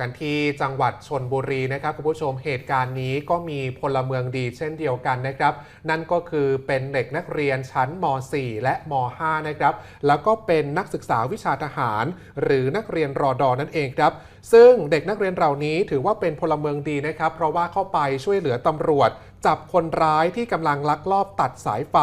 กันที่จังหวัดชนบุรีนะครับคุณผู้ชมเหตุการณ์นี้ก็มีพลเมืองดีเช่นเดียวกันนะครับ นั่นก็คือเป็นเด็กนักเรียนชั้นม .4 และม .5 นะครับแล้วก็เป็นนักศึกษาวิชาทหาร หรือนักเรียนรอดอนั่นเองครับซึ่งเด็กนักเรียนเหล่านี้ถือว่าเป็นพลเมืองดีนะครับ เพราะว่าเข้าไปช่วยเหลือตำรวจ จับคนร้ายที่กำลังลักลอบตัดสายไฟ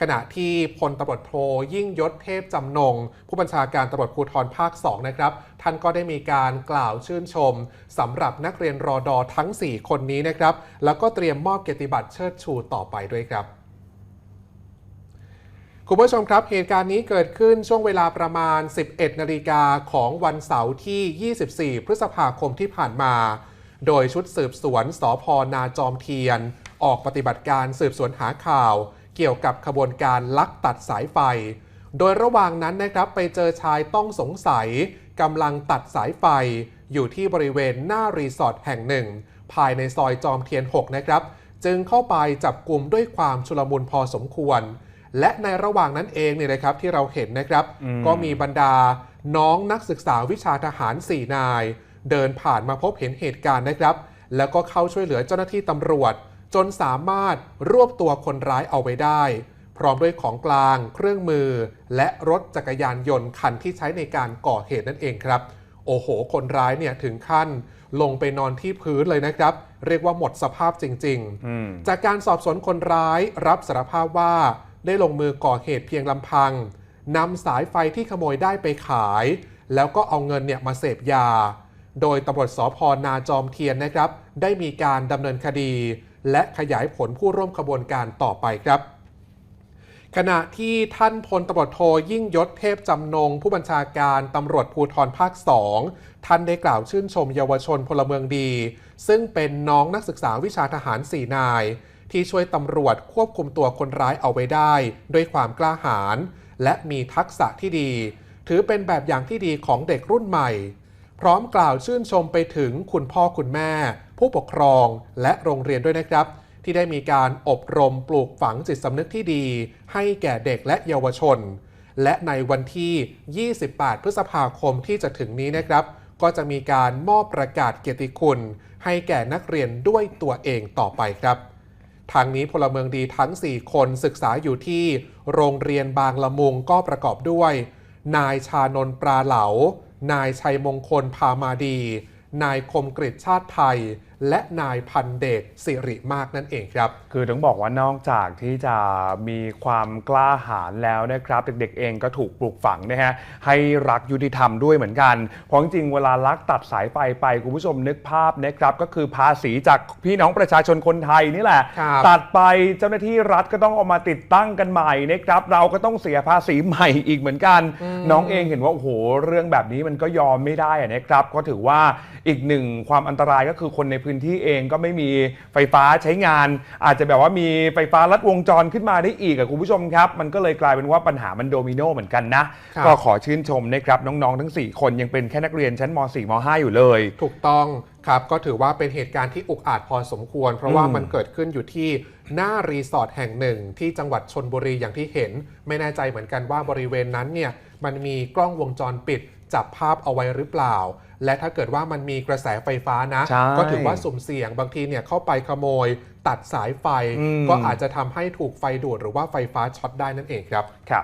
ขณะที่พลตำรวจโทยิ่งยศเทพจำนง ผู้บัญชาการตำรวจภูธรภาค 2 นะครับ ท่านก็ได้มีการกล่าวชื่นชมสำหรับนักเรียนรอดอทั้ง 4 คนนี้นะครับ แล้วก็เตรียมมอบเกียรติบัตรเชิดชูต่อไปด้วยครับคุณผู้ชมครับ เหตุการณ์นี้เกิดขึ้นช่วงเวลาประมาณ 11 นาฬิกาของวันเสาร์ที่ 24 พฤษภาคมที่ผ่านมา โดยชุดสืบสวนสพนาจอมเทียน ออกปฏิบัติการสืบสวนหาข่าว เกี่ยวกับขบวนการลักตัดสายไฟ โดยระหว่างนั้นนะครับไปเจอชายต้องสงสัยกำลังตัดสายไฟ อยู่ที่บริเวณหน้ารีสอร์ทแห่งหนึ่ง ภายในซอยจอมเทียน 6 นะครับ จึงเข้าไปจับกลุ่มด้วยความชุลมุนพอสมควร และในระหว่างนั้นเองเนี่ยนะครับที่เราเห็นนะครับ ก็มีบรรดาน้องนักศึกษาวิชาทหาร 4 นาย เดินผ่านมาพบเห็นเหตุการณ์นะครับ แล้วก็เข้าช่วยเหลือเจ้าหน้าที่ตำรวจ จนสามารถรวบตัวคนร้ายเอาไว้ได้ พร้อมด้วยของกลาง เครื่องมือ และรถจักรยานยนต์คันที่ใช้ในการก่อเหตุนั่นเองครับ โอ้โห คนร้ายเนี่ยถึงขั้นลงไปนอนที่พื้นเลยนะครับ เรียกว่าหมดสภาพจริงๆอืมจากการสอบสวนคนร้ายรับสารภาพว่าได้ลงมือก่อเหตุเพียงลำพังนำสายไฟที่ขโมยได้ไปขาย แล้วก็เอาเงินเนี่ยมาเสพยา โดยตำรวจสพนาจอมเทียนนะครับ ได้มีการดำเนินคดี และขยายผลผู้ร่วมขบวนการต่อไปครับขณะที่ท่านพลตำรวจโทยิ่งยศเทพจำนง ผู้บัญชาการตำรวจภูธรภาค 2 ท่านได้กล่าวชื่นชมเยาวชนพลเมืองดี ซึ่งเป็นน้องนักศึกษาวิชาทหาร 4 นาย ที่ช่วยตำรวจควบคุมตัวคนร้ายเอาไว้ได้ ด้วยความกล้าหาญและมีทักษะที่ดี ถือเป็นแบบอย่างที่ดีของเด็กรุ่นใหม่ พร้อมกล่าวชื่นชมไปถึงคุณพ่อคุณแม่ ผู้ปกครองและโรงเรียนด้วยนะครับ ที่ได้มีการอบรมปลูกฝังจิตสำนึกที่ดี ให้แก่เด็กและเยาวชน และในวันที่ 28 พฤษภาคมที่จะถึงนี้นะครับ ก็จะมีการมอบประกาศเกียรติคุณ ให้แก่นักเรียนด้วยตัวเองต่อไปครับทางนี้พลเมืองดีทั้ง 4 คนศึกษาอยู่ที่โรงเรียนบางละมุงก็ประกอบด้วย นายชานนปราเหลา นายชัยมงคลพามาดี นายคมกริชชาติไทย และนายพันเดชสิริมากนั่นเองครับ คือต้องบอกว่านอกจากที่จะมีความกล้าหาญแล้วนะครับ เด็กๆเองก็ถูกปลูกฝังนะฮะให้รักยุติธรรมด้วยเหมือนกัน เพราะจริงๆเวลาลักตัดสายไฟไปคุณผู้ชมนึกภาพนะครับ ก็คือภาษีจากพี่น้องประชาชนคนไทยนี่แหละ ครับตัดไปเจ้าหน้าที่รัฐก็ต้องเอามาติดตั้งกันใหม่นะครับ เราก็ต้องเสียภาษีใหม่อีกเหมือนกัน น้องเองเห็นว่าโอ้โหเรื่องแบบนี้มันก็ยอมไม่ได้อะนะครับ ก็ถือว่าอีกหนึ่งความอันตรายก็คือคนในพื้นที่เองก็ไม่มีไฟฟ้าใช้งาน อาจจะแบบว่ามีไฟฟ้าลัดวงจรขึ้นมาได้อีกอะคุณผู้ชมครับ มันก็เลยกลายเป็นว่าปัญหามันโดมิโนเหมือนกันนะ ครับ ก็ขอชื่นชมนะครับน้องๆทั้ง 4 คนยังเป็นแค่นักเรียนชั้นม .4 ม .5 อยู่เลย ถูกต้องครับก็ถือว่าเป็นเหตุการณ์ที่อุกอาจพอสมควร เพราะว่าอืมมันเกิดขึ้นอยู่ที่หน้ารีสอร์ทแห่งหนึ่ง ที่จังหวัดชนบุรีอย่างที่เห็น ไม่แน่ใจเหมือนกันว่าบริเวณนั้นเนี่ยมันมีกล้องวงจรปิด จับภาพเอาไว้หรือเปล่า และถ้าเกิดว่ามันมีกระแสไฟฟ้านะก็ถือว่าสุ่มเสี่ยงบางทีเนี่ยเข้าไปขโมย ตัดสายไฟก็อาจจะทำให้ถูกไฟดูดหรือว่าไฟฟ้าช็อตได้นั่นเองครับ ครับ